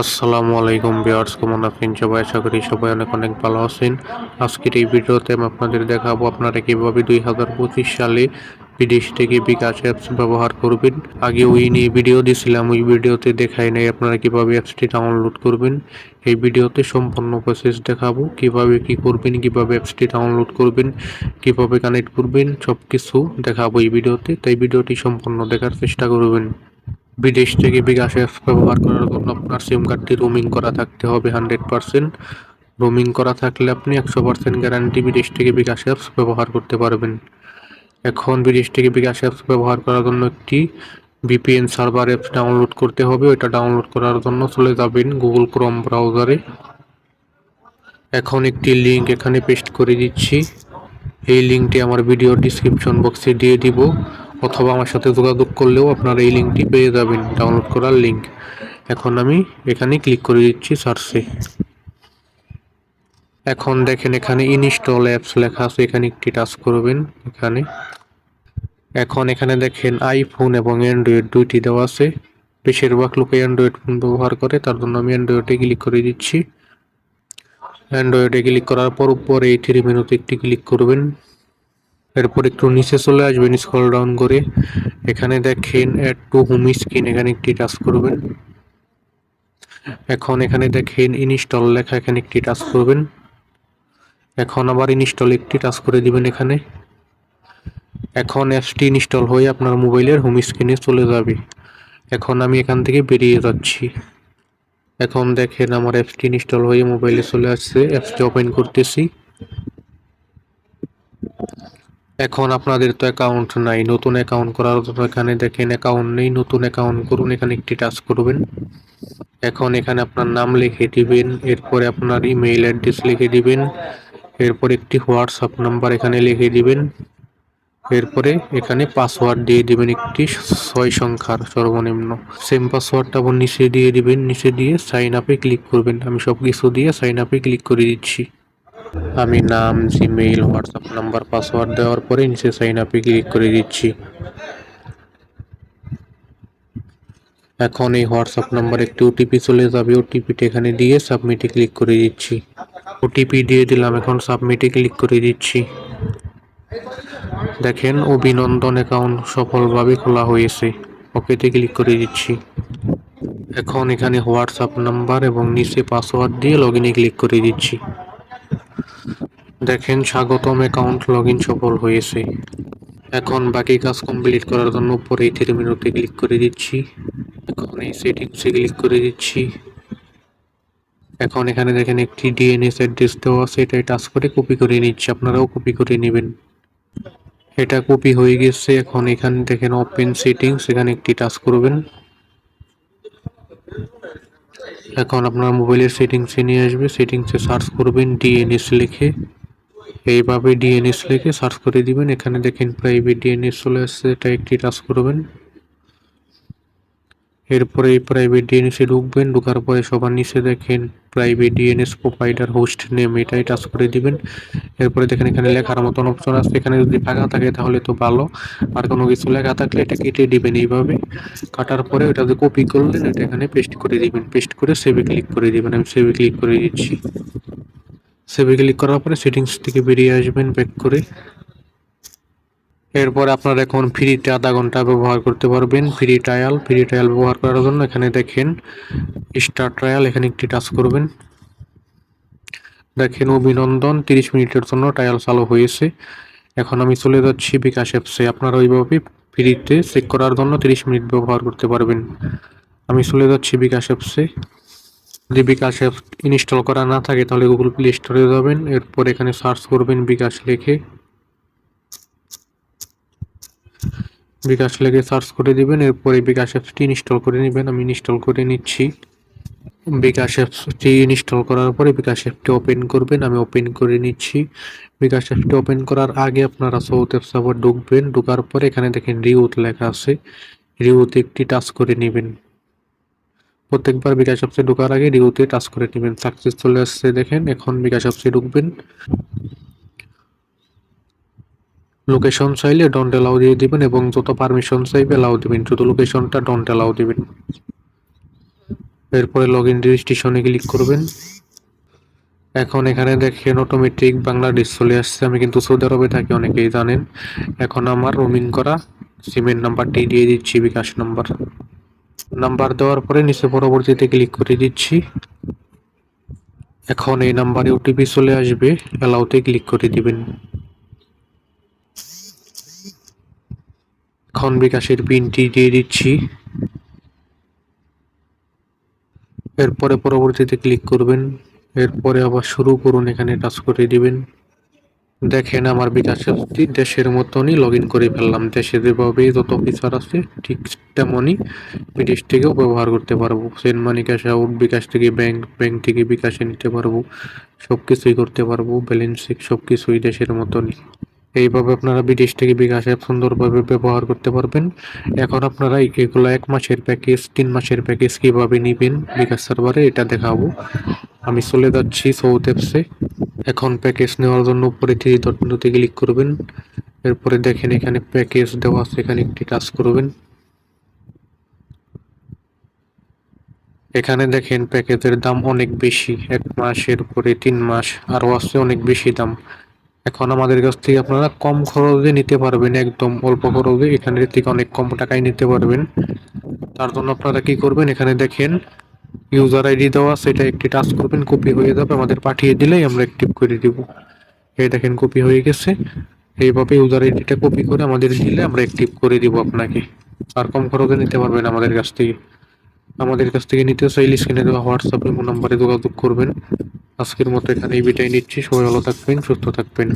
আসসালামু আলাইকুম বিয়ার্স কেমন আছেন সবাই? আশা করি সবাই অনেক অনেক ভালো আছেন। আজকের এই ভিডিওতে আমি আপনাদের দেখাবো আপনারা কীভাবে দুই হাজার পঁচিশ সালে বিদেশ থেকে বিকাশ অ্যাপস ব্যবহার করবেন। আগে ওই নিয়ে ভিডিও দিয়েছিলাম ওই ভিডিওতে দেখাই নাই আপনারা কীভাবে অ্যাপসটি ডাউনলোড করবেন। এই ভিডিওতে সম্পূর্ণ প্রসেস দেখাবো, কীভাবে কি করবেন, কীভাবে অ্যাপসটি ডাউনলোড করবেন, কীভাবে কানেক্ট করবেন সব কিছু দেখাবো এই ভিডিওতে। তাই ভিডিওটি সম্পূর্ণ দেখার চেষ্টা করবেন। বিদেশ থেকে বিকাশ অ্যাপস ব্যবহার করার জন্য আপনার সিম কার্ডটি রোমিং করা থাকতে হবে হান্ড্রেড পারসেন্ট রোমিং করা থাকলে আপনি একশো পার্সেন্ট গ্যারান্টি বিদেশ থেকে বিকাশ অ্যাপস ব্যবহার করতে পারবেন। এখন বিদেশ থেকে বিকাশ অ্যাপস ব্যবহার করার জন্য একটি ভিপিএন সার্ভার অ্যাপস ডাউনলোড করতে হবে। ওইটা ডাউনলোড করার জন্য চলে যাবেন গুগল ক্রোম ব্রাউজারে এখন একটি লিঙ্ক এখানে পেস্ট করে দিচ্ছি। এই লিঙ্কটি আমার ভিডিও ডিসক্রিপশন বক্সে দিয়ে দিব। অথবা আমার সাথে যোগাযোগ করলেও আপনারা এই লিঙ্কটি পেয়ে যাবেন। ডাউনলোড করার লিঙ্ক এখন আমি এখানে ক্লিক করে দিচ্ছি সার্চে এখন দেখেন এখানে ইনস্টল অ্যাপস লেখা আছে, এখানে একটি টাচ করবেন, এখানে। এখন এখানে দেখেন আইফোন এবং অ্যান্ড্রয়েড দুইটি দেওয়া আছে। বেশিরভাগ লোকে অ্যান্ড্রয়েড ফোন ব্যবহার করে, তার জন্য আমি অ্যান্ড্রয়েডে ক্লিক করে দিচ্ছি। অ্যান্ড্রয়েডে ক্লিক করার পর উপরে এই থ্রি মেনুতে একটি ক্লিক করবেন। এরপর একটু নিচে চলে আসবেন স্ক্রল ডাউন করে। এখানে দেখেন অ্যাড টু হোম স্ক্রিন এখানে একটি টাচ করবেন। এখন এখানে দেখেন ইনস্টল লেখা, এখানে একটি টাচ করবেন। এখন আবার ইনস্টল একটি টাচ করে দিবেন এখানে। এখন অ্যাপসটি ইনস্টল হয়ে আপনার মোবাইলের হোম স্ক্রিনে চলে যাবে। এখন আমি এখান থেকে বেরিয়ে যাচ্ছি। এখন দেখেন, আমার অ্যাপসটি ইনস্টল হয়ে মোবাইলে চলে আসছে অ্যাপসটি ওপেন করতেছি। এখন আপনাদের তো অ্যাকাউন্ট নাই, নতুন অ্যাকাউন্ট করার জন্য এখানে দেখেন অ্যাকাউন্ট নেই, নতুন অ্যাকাউন্ট করুন, এখানে একটি টাচ করবেন। এখন এখানে আপনার নাম লিখে দিবেন, এরপরে আপনার ইমেইল অ্যাড্রেস লিখে দিবেন, এরপর একটি হোয়াটসঅ্যাপ নাম্বার এখানে লিখে দিবেন, এরপরে এখানে পাসওয়ার্ড দিয়ে দিবেন একটি ছয় সংখ্যার সর্বনিম্ন। সেম পাসওয়ার্ডটা আবার নিচে দিয়ে দিবেন, নিচে দিয়ে সাইন আপে ক্লিক করবেন। আমি সব কিছু দিয়ে সাইন আপে ক্লিক করে দিচ্ছি। আমি নাম, জিমেইল, হোয়াটসঅ্যাপ নাম্বার, পাসওয়ার্ড দেওয়ার পরে নিচে সাইন আপে ক্লিক করে দিচ্ছি। এখন এই হোয়াটসঅ্যাপ নাম্বার একটি ওটিপি চলে যাবে। ওটিপিটা এখানে দিয়ে সাবমিটে ক্লিক করে দিচ্ছি। ওটিপি দিয়ে দিলাম, এখন সাবমিটে ক্লিক করে দিচ্ছি। দেখেন, অভিনন্দন অ্যাকাউন্ট সফলভাবে খোলা হয়েছে। ওকেতে ক্লিক করে দিচ্ছি। এখন এখানে হোয়াটসঅ্যাপ নাম্বার এবং নিচে পাসওয়ার্ড দিয়ে লগ ক্লিক করে দিচ্ছি। দেখেন, স্বাগতম অ্যাকাউন্ট লগ ইন সফল হয়েছে। এখন বাকি কাজ কমপ্লিট করার জন্য উপরে এই থ্রি মিনিটে ক্লিক করে দিচ্ছি। এখন এই সেটিংসে ক্লিক করে দিচ্ছি। এখন এখানে দেখেন একটি ডিএনএস অ্যাড্রেস দেওয়া আছে, এটাই টাচ করে কপি করে নিচ্ছি, আপনারাও কপি করে নেবেন। এটা কপি হয়ে গেছে, এখন এখানে দেখেন ওপেন সেটিংস এখানে একটি টাচ করবেন। এখন আপনার মোবাইলের সেটিংসে নিয়ে আসবে সেটিংসে সার্চ করবেন ডিএনএস লিখে। এইভাবে ডিএনএস লিখে সার্চ করে দিবেন। এখানে দেখেন প্রাইভেট ডিএনএস চলে আসছে। এটা একটি টাচ করবেন। এরপরে এই প্রাইভেট ডিএনএসে ঢুকবেন। ঢুকার পরে সবার নিচে দেখেন private DNS provider host name এটাই টাচ করে দিবেন। এরপরে দেখেন এখানে লেখার মতন অপশন আছে। এখানে যদি ফাঁকা থাকে তাহলে তো ভালো। আর কোনো কিছু লেখা থাকলে এটা কেটে দিবেন এইভাবে। কাটার পরে ওটা কপি করলেন, এটা এখানে পেস্ট করে দিবেন। পেস্ট করে সেভে ক্লিক করে দিবেন। আমি সেভে ক্লিক করে দিচ্ছি। সেভে ক্লিক করার পরে সেটিংস থেকে বেরিয়ে আসবেন ব্যাক করে। এরপর আপনারা এখন ফ্রিতে আধা ঘণ্টা ব্যবহার করতে পারবেন। ফ্রি ট্রায়াল ফ্রি ট্রায়াল ব্যবহার করার জন্য এখানে দেখেন স্টার ট্রায়াল এখানে একটি টাচ করবেন। দেখেন, অভিনন্দন, তিরিশ মিনিটের জন্য ট্রায়াল চালু হয়েছে। এখন আমি চলে যাচ্ছি বিকাশ অ্যাপসে আপনারা ওইভাবে ফ্রিতে চেক করার জন্য তিরিশ মিনিট ব্যবহার করতে পারবেন। আমি চলে যাচ্ছি বিকাশ অ্যাপসে যদি বিকাশ অ্যাপ ইনস্টল করা না থাকে, তাহলে গুগল প্লে স্টোরে যাবেন। এরপর এখানে সার্চ করবেন বিকাশ লিখে। বিকাশ লেগে সার্চ করে দিবেন। এরপরে বিকাশ অ্যাপসটি ইনস্টল করে নেবেন। আমি ইনস্টল করে নিচ্ছি। বিকাশ অ্যাপসটি ইনস্টল করার পরে বিকাশ অ্যাপটি ওপেন করবেন। আমি ওপেন করে নিচ্ছি। বিকাশ অ্যাপটি ওপেন করার আগে আপনারা সৌথ অ্যাপস আবার ঢুকবেন। ঢুকার পরে এখানে দেখেন রিউথ লেখা আছে। রিউতে একটি টাচ করে নেবেন। প্রত্যেকবার বিকাশ অ্যাপসে ঢোকার আগে রিউতে টাচ করে নেবেন। সাকসেস চলে আসছে দেখেন, এখন বিকাশ অ্যাপসে ঢুকবেন। লোকেশন চাইলে ডন্ট অ্যালাউ দিয়ে দিবেন এবং যত পারমিশন চাইবে অ্যালাউ দিবেন। শুধু লোকেশনটা ডন্ট অ্যালাউ দিবেন। এরপরে লগ ইন রেজিস্ট্রেশনে ক্লিক করবেন। এখন এখানে দেখেন অটোমেটিক বাংলাদেশ চলে আসছে। আমি কিন্তু সৌদি আরবে থাকি, অনেকেই জানেন। এখন আমার রোমিং করা সিমের নাম্বারটি দিয়ে দিচ্ছি, বিকাশ নাম্বার নাম্বার দেওয়ার পরে নিচে পরবর্তীতে ক্লিক করে দিচ্ছি। এখন এই নাম্বারে ওটিপি চলে আসবে অ্যালাউতে ক্লিক করে দিবেন। এখন বিকাশের পিনটি দিয়ে দিচ্ছি। এরপরে পরবর্তীতে ক্লিক করবেন। এরপরে আবার শুরু করুন, এখানে টাচ করে দিবেন। দেখেন আমার বিকাশ দেশের মতনই লগ ইন করে ফেললাম। দেশে যেভাবে যত ফিচার আছে, ঠিক তেমনই বিদেশ থেকেও ব্যবহার করতে পারব। Send money cash out bKash থেকে ব্যাংক ব্যাংক থেকে বিকাশে নিতে পারব। সব কিছুই করতে পারব ব্যালেন্স সব কিছুই দেশের মতনই। এইভাবে আপনারা বিদেশ থেকে বিকাশ অ্যাপ সুন্দরভাবে ব্যবহার করতে পারবেন। এখন আপনারা এগুলো এক মাসের প্যাকেজ তিন মাসের প্যাকেজ কীভাবে নেবেন বিকাশ সার্ভারে এটা দেখাবো। আমি চলে যাচ্ছি সৌথ অ্যাপসে এখন প্যাকেজ নেওয়ার জন্য উপরে থ্রি ডট ক্লিক করবেন, এরপরে দেখেন এখানে প্যাকেজ দেওয়া আছে, এখানে একটি টাচ করবেন। এখানে দেখেন প্যাকেজের দাম অনেক বেশি, এক মাসের পরে তিন মাস, আরও আছে অনেক বেশি দাম। এখন আমাদের কাছ থেকে আপনারা কম খরচে নিতে পারবেন, একদম অল্প খরচে, এখানের থেকে অনেক কম টাকায় নিতে পারবেন। তার জন্য আপনারা কি করবেন, এখানে দেখেন ইউজার আইডি দেওয়া সেটা একটি টাচ করবেন কপি হয়ে যাবে, আমাদের পাঠিয়ে দিলেই আমরা অ্যাক্টিভ করে দিব। এই দেখেন কপি হয়ে গেছে। এইভাবে ইউজার আইডিটা কপি করে আমাদের দিলে আমরা অ্যাক্টিভ করে দিব আপনাকে। আর কম খরচে নিতে পারবেন আমাদের কাছ থেকে। আমাদের কাছ থেকে নিতে চাইলে স্ক্রিনে দেওয়া হোয়াটসঅ্যাপ এবং নাম্বারে যোগাযোগ করবেন। আজকের মতো এখানে এই বিটাই নিচ্ছি। সবাই ভালো থাকবেন, সুস্থ থাকবেন।